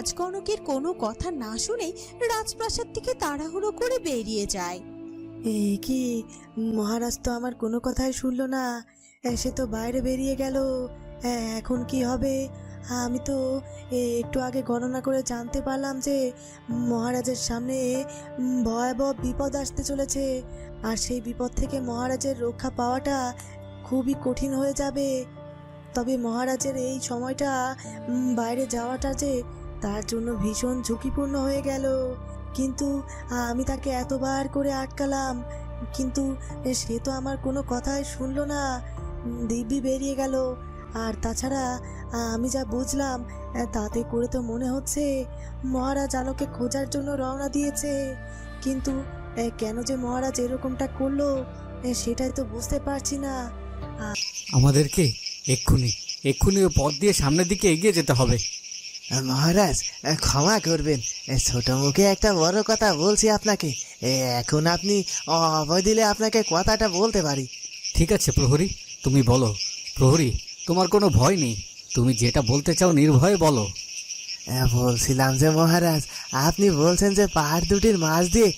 রাজকনকের কোনো কথা না শুনেই রাজপ্রাসাদ থেকে তাড়াহুড়ো করে বেরিয়ে যায়। এই কি? মহারাজ তো আমার কোনো কথাই শুনলো না। এ, সে তো বাইরে বেরিয়ে গেল। এ, এখন কি হবে? আমি তো এ, একটু আগে গণনা করে জানতে পারলাম যে মহারাজের সামনে ভয়াবহ বিপদ আসতে চলেছে। আর সেই বিপদ থেকে মহারাজের রক্ষা পাওয়াটা খুবই কঠিন হয়ে যাবে। তবে মহারাজের এই সময়টা বাইরে যাওয়াটা যে তার জন্য ভীষণ ঝুঁকিপূর্ণ হয়ে গেল। কিন্তু আমি তাকে এতবার করে আটকালাম। কিন্তু, সে তো আমার কোনো কথাই শুনলো না। দিব্যি বেরিয়ে গেল। আর তাছাড়া আমি যা বুঝলাম তাতে করে তো মনে হচ্ছে মহারাজ আলোকে খোঁজার জন্য রওনা দিয়েছে। কিন্তু কেন যে মহারাজ এরকমটা করল সেটাই তো বুঝতে পারছি না। আমাদেরকে এক্ষুনি এক্ষুনি পথ দিয়ে সামনের দিকে এগিয়ে যেতে হবে। মহারাজ ক্ষমা করবেন। ছোট মুখে একটা বড় কথা বলছি আপনাকে। এখন আপনি অভয় দিলে আপনাকে কথাটা বলতে পারি। ঠিক আছে প্রহরী তুমি বলো। প্রহরী তোমার কোনো ভয় নেই। তুমি যেটা বলতে চাও নির্ভয়ে বলো। বলছিলাম যে মহারাজ আপনি বলছেন যে পাহাড় দুটির মাঝ দিয়ে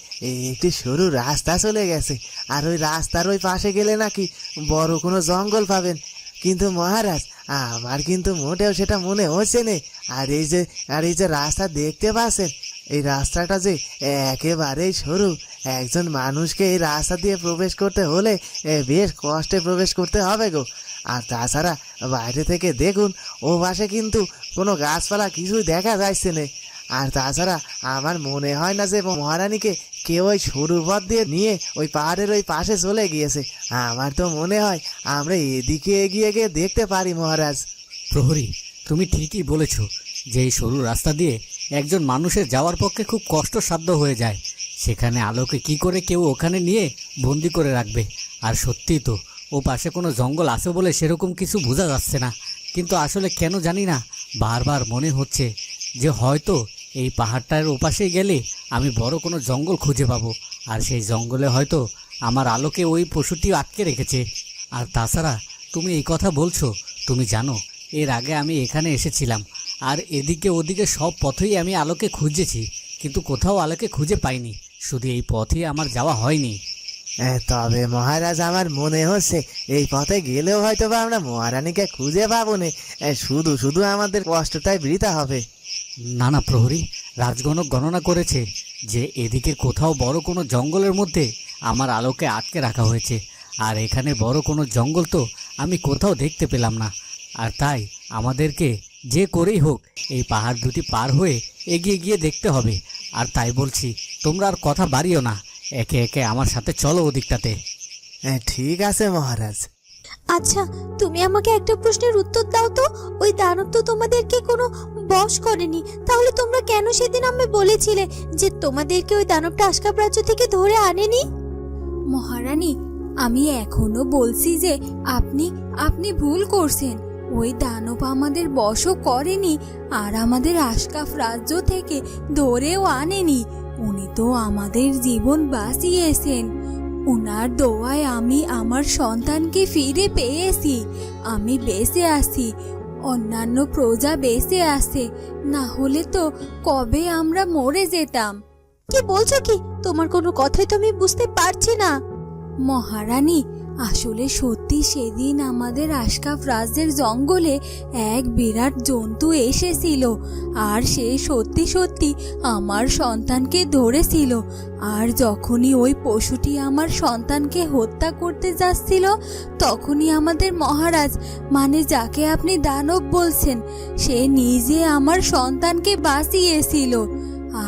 একটি সরু রাস্তা চলে গেছে। আর ওই রাস্তার ওই পাশে গেলে নাকি বড় কোনো জঙ্গল পাবেন। কিন্তু মহারাজ আমার কিন্তু মোটেও সেটা মনে হচ্ছে না। আর এই যে, আর এই যে রাস্তা দেখতে পাচ্ছেন? এই রাস্তাটা যে একেবারেই সরু। একজন মানুষকে এই রাস্তা দিয়ে প্রবেশ করতে হলে বেশ কষ্টে প্রবেশ করতে হবে গো। আর তাছাড়া বাইরে থেকে দেখুন ও পাশে কিন্তু কোনো গাছপালা কিছুই দেখা যাচ্ছে না। আর তাছাড়া আমার মনে হয় না যে মহারানীকে কেউ ওই সরু পথ দিয়ে নিয়ে ওই পাহাড়ের ওই পাশে চলে গিয়েছে। আমার তো মনে হয় আমরা এদিকে এগিয়ে গিয়ে দেখতে পারি, মহারাজ। প্রহরী, তুমি ঠিকই বলেছ যে এই সরু রাস্তা দিয়ে একজন মানুষের যাওয়ার পক্ষে খুব কষ্টসাধ্য হয়ে যায়। সেখানে আলোকে কি করে কেউ ওখানে নিয়ে বন্দি করে রাখবে? আর সত্যি তো, ও পাশে কোনো জঙ্গল আছে বলে সেরকম কিছু বোঝা যাচ্ছে না। কিন্তু আসলে কেন জানি না, বারবার মনে হচ্ছে যে হয়তো এই পাহাড়টার ওপাশে গেলে আমি বড় কোনো জঙ্গল খুঁজে পাবো। আর সেই জঙ্গলে হয়তো আমার আলোকে ওই পশুটি আটকে রেখেছে। আর তাছাড়া তুমি এই কথা বলছো, তুমি জানো, এর আগে আমি এখানে এসেছিলাম। আর এদিকে ওদিকে সব পথেই আমি আলোকে খুঁজেছি, কিন্তু কোথাও আলোকে খুঁজে পাইনি। শুধু এই পথেই আমার যাওয়া হয়নি। তবে মহারাজ, আমার মনে হচ্ছে এই পথে গেলেও হয়তো বা আমরা মহারানীকে খুঁজে পাবো না। শুধু শুধু আমাদের কষ্টটাই বৃথা হবে। নানা প্রহরী রাজগণক গণনা করেছে যে এদিকে কোথাও বড় কোনো জঙ্গলের মধ্যে আমার আলোকে আটকে রাখা হয়েছে। আর এখানে বড় কোনো জঙ্গল তো আমি কোথাও দেখতে পেলাম না। আর তাই আমাদেরকে যে করেই হোক এই পাহাড় দুটি পার হয়ে এগিয়ে গিয়ে দেখতে হবে। আর তাই বলছি তোমরা আর কথা বাড়িও না। একে একে আমার সাথে চলো ওদিকটাতে। এ, ঠিক আছে মহারাজ। আচ্ছা তুমি আমাকে একটা প্রশ্নের উত্তর দাও তো। ওই দানব তো তোমাদেরকে কোনো বশ করেনি। তাহলে তোমরা কেন সেদিন আমি বলেছিলে যে তোমাদেরকে ওই দানবটা আশকাপ রাজ্য থেকে ধরে আনেনি? মহারানী, আমি এখনও বলছি যে আপনি আপনি ভুল করছেন। ওই দানব আমাদের বশও করেনি আর আমাদের আশকাফ রাজ্য থেকে ধরেও আনেনি। উনি তো আমাদের জীবন বাঁচিয়েছেন। উনার দোয়ায় আমি আমার সন্তানকে ফিরে পেয়েছি। আমি বেঁচে আছি অন্যান্য প্রজা বেঁচে আছে না হলে তো কবে আমরা মরে যেতাম। কি বলছো কি? তোমার কোনো কথাই তো আমি বুঝতে পারছি না। মহারানী আসলে সত্যি সেদিন আমাদের আশকাফ রাজ্যের জঙ্গলে এক বিরাট জন্তু এসেছিল। আর সে সত্যি সত্যি আমার সন্তানকে ধরেছিল। আর যখনই ওই পশুটি আমার সন্তানকে হত্যা করতে যাচ্ছিল, তখনই আমাদের মহারাজ মানে যাকে আপনি দানব বলছেন, সে নিজে আমার সন্তানকে বাঁচিয়েছিল।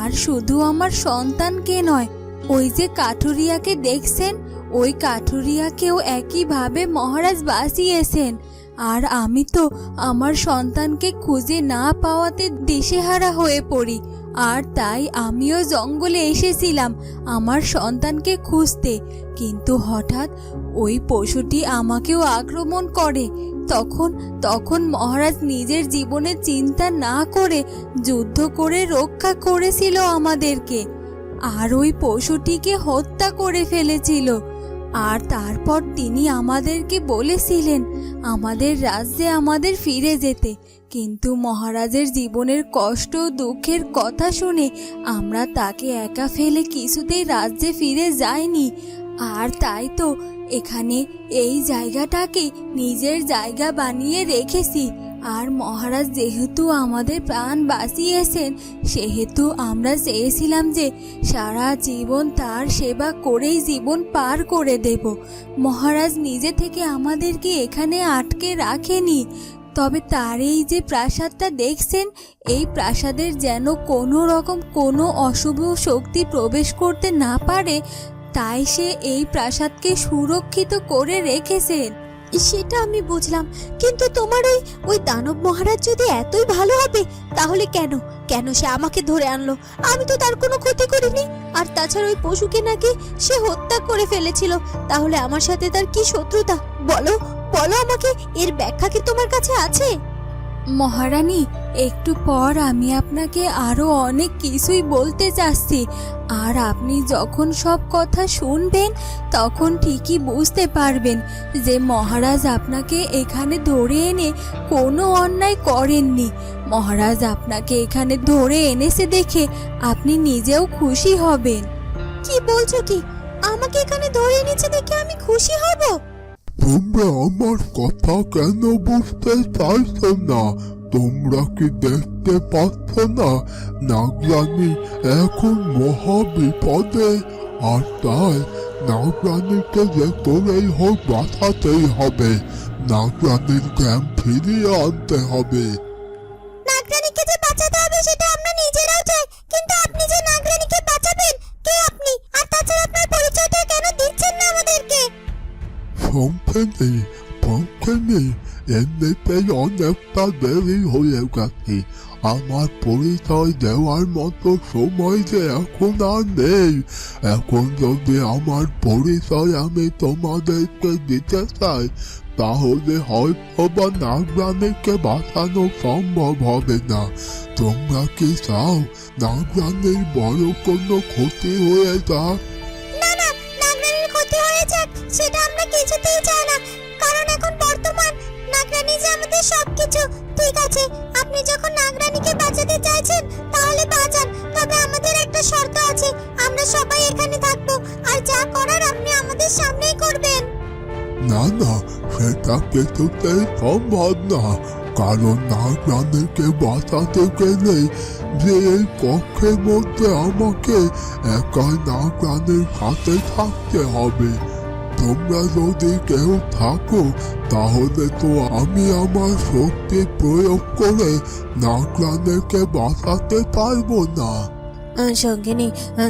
আর শুধু আমার সন্তানকে নয়, ওই যে কাঠুরিয়াকে দেখছেন ওই কাঠুরিয়াকেও একইভাবে মহারাজ বাঁচিয়েছেন। আর আমি তো আমার সন্তানকে খুঁজে না পাওয়াতে দিশেহারা হয়ে পড়ি। আর তাই আমিও জঙ্গলে এসেছিলাম আমার সন্তানকে খুঁজতে। কিন্তু হঠাৎ ওই পশুটি আমাকেও আক্রমণ করে। তখন তখন মহারাজ নিজের জীবনের চিন্তা না করে যুদ্ধ করে রক্ষা করেছিল আমাদেরকে। আর ওই পশুটিকে হত্যা করে ফেলেছিল। আর তারপর তিনি আমাদেরকে বলেছিলেন, আমাদের রাজ্যে আমাদের ফিরে যেতে। কিন্তু মহারাজের জীবনের কষ্ট দুঃখের কথা শুনে আমরা তাকে একা ফেলে কিছুতেই রাজ্যে ফিরে যাইনি। আর তাই তো এখানে এই জায়গাটাকে নিজের জায়গা বানিয়ে রেখেছি। আর মহারাজ যেহেতু আমাদের প্রাণ বাঁচিয়েছেন, সেহেতু আমরা চেয়েছিলাম যে সারা জীবন তার সেবা করেই জীবন পার করে দেব। মহারাজ নিজে থেকে আমাদেরকে এখানে আটকে রাখেনি। তবে তার এই যে প্রাসাদটা দেখছেন, এই প্রাসাদের যেন কোনো রকম কোনো অশুভ শক্তি প্রবেশ করতে না পারে, তাই সে এই প্রাসাদকে সুরক্ষিত করে রেখেছেন। সেটা আমি বুঝলাম। কিন্তু তোমার ওই ওই দানব মহারাজ যদি এতই ভালো হবে, তাহলে কেন? কেন সে আমাকে ধরে আনলো? আমি তো তার কোনো ক্ষতি করিনি। আর তাছাড়া ওই পশুকে নাকি সে হত্যা করে ফেলেছিল। তাহলে আমার সাথে তার কি শত্রুতা? বলো বলো আমাকে, এর ব্যাখ্যা কি তোমার কাছে আছে? মহারানী, একটু পর আমি আপনাকে আরও অনেক কিছুই বলতে চাচ্ছি। আর আপনি যখন সব কথা শুনবেন, তখন ঠিকই বুঝতে পারবেন যে মহারাজ আপনাকে এখানে ধরে এনে কোনো অন্যায় করেননি। মহারাজ আপনাকে এখানে ধরে এনেছে দেখে আপনি নিজেও খুশি হবেন। কি বলছো কি? আমাকে এখানে ধরে এনেছে দেখে আমি খুশি হব? তোমরা আমার কথা কেন বুঝতে চাইছ না? তোমরা কি দেখতে পাচ্ছ না? নাগরানি এখন মহা বিপদে আর তাই নাগরানিকে যে করেই হোক বাঁচাতেই হবে। নাগরানির জ্ঞান ফিরিয়ে আনতে হবে। সম্পেনি পঙ্কেনি এমনিতেই অনেকটা দেরি হয়ে গেছে আমার পরিচয় দেওয়ার মতো সময় যে এখন আর নেই এখন যদি আমার পরিচয় আমি তোমাদেরকে দিতে চাই তাহলে হয়তো বা নাগরানীকে বাঁচানো সম্ভব হবে না তোমরা কি চাও নাগরানীর বড় কোনো ক্ষতি হয়ে যাক সেটা আমরা কিছুতেই চাই না। কারণ এখন বর্তমান নাগরানী যে আমাদের সবকিছু, ঠিক আছে, আপনি যখন নাগরানীকে বাঁচাতে চাইছেন, তাহলে বাঁচান। তবে আমাদের একটা শর্ত আছে, আমরা সবাই এখানে থাকব, আর যা করার আপনি আমাদের সামনেই করবেন। না না, সেটা কিছুতেই সম্ভব না। কারণ নাগরানীকে বাঁচাতে গেলে যে এই কক্ষের মধ্যে আমাকে একাই নাগরানীর সাথে থাকতে হবে। তোমরা যদি কেউ থাকো, তাহলে তো আমি আমার শক্তি প্রয়োগ করে নাগরানীকে বাঁচাতে পারব না। সঙ্গিনী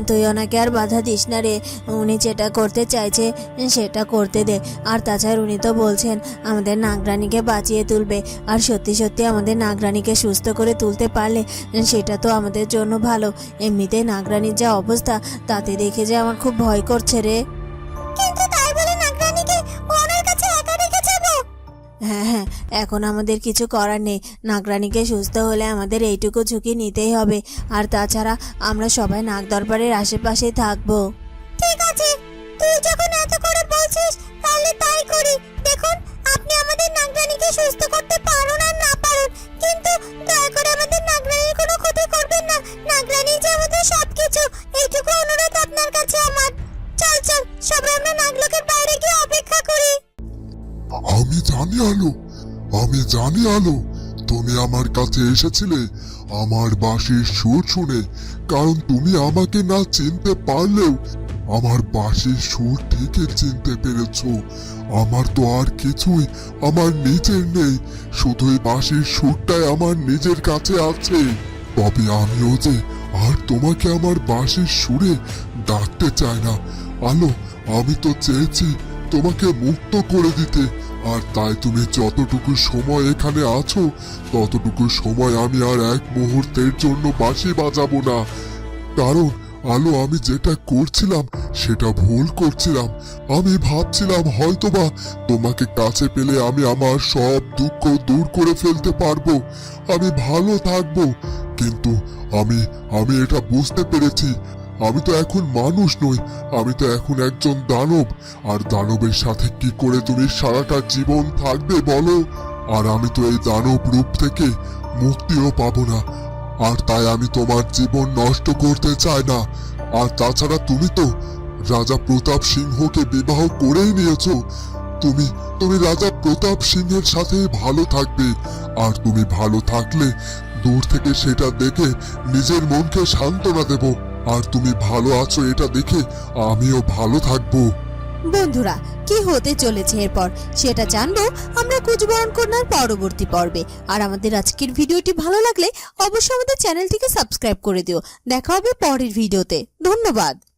তুই ওনাকে আর বাধা দিস না রে। উনি যেটা করতে চাইছে, সেটা করতে দে। আর তাছাড়া উনি তো বলছেন, আমাদের নাগরানীকে বাঁচিয়ে তুলবে। আর সত্যি সত্যি আমাদের নাগরানীকে সুস্থ করে তুলতে পারলে, সেটা তো আমাদের জন্য ভালো। এমনিতে নাগরানীর যা অবস্থা, তাতে দেখে যে আমার খুব ভয় করছে রে। হ্যাঁ হ্যাঁ এখন আমাদের কিছু করার নেই। নাগরানীকে সুস্থ হলে আমাদের এইটুকু ঝুঁকি নিতেই হবে। আর তাছাড়া আমরা সবাই নাগ দরবারের আশেপাশেই থাকব। ঠিক আছে, তুই যখন এত আলো তুমি আমার কাছে এসেছিলে, আমার বাঁশির সুর শুনে, কারণ তুমি আমাকে না চিনতে পারলেও আমার বাঁশির সুর ঠিকই চিনতে পেরেছ। আমার তো আর কিছুই আমার নিজের নেই শুধুই বাঁশির সুরটাই আমার নিজের কাছে আছে। তবে আমিও যে আর তোমাকে আমার বাঁশির সুরে ডাকতে চাই না। আলো, আমি তো চেয়েছি তোমাকে মুক্ত করে দিতে। আর তাই তুমি যতটুকু সময় এখানে আছো, ততটুকু সময় আমি আর এক মুহূর্তের জন্য বাঁশি বাজাবো না। কারণ আলো আমি যেটা করছিলাম, সেটা ভুল করছিলাম। আমি ভাবছিলাম হয়তোবা তোমাকে কাছে পেলে আমি আমার সব দুঃখ দূর করে ফেলতে পারব। আমি ভালো থাকব, কিন্তু আমি আমি এটা বুঝতে পেরেছি। আমি তো এখন মানুষ নই, আমি তো এখন একজন দানব। আর দানবের সাথে কি করে তুমি সারাটা জীবন থাকবে বলো? আর আমি তো এই দানব রূপ থেকে মুক্তিও পাবো না। আর তাই আমি তোমার জীবন নষ্ট করতে চাই না। আর তাছাড়া তুমি তো রাজা প্রতাপ সিংহকে বিবাহ করেই নিয়েছো। তুমি তুমি রাজা প্রতাপ সিংহের সাথে ভালো থাকবে। আর তুমি ভালো থাকলে দূর থেকে সেটা দেখে নিজের মনকে সান্ত্বনা দেব। আর তুমি ভালো আছো এটা দেখে আমিও ভালো থাকব। বন্ধুরা, কি হতে চলেছে এরপর? সেটা জানব আমরা কুচবরণ কন্যার পরবর্তী পর্বে। আর আমাদের আজকের ভিডিওটি ভালো লাগলে অবশ্যই আমাদের চ্যানেলটিকে সাবস্ক্রাইব করে দিও। দেখা হবে পরের ভিডিওতে। ধন্যবাদ।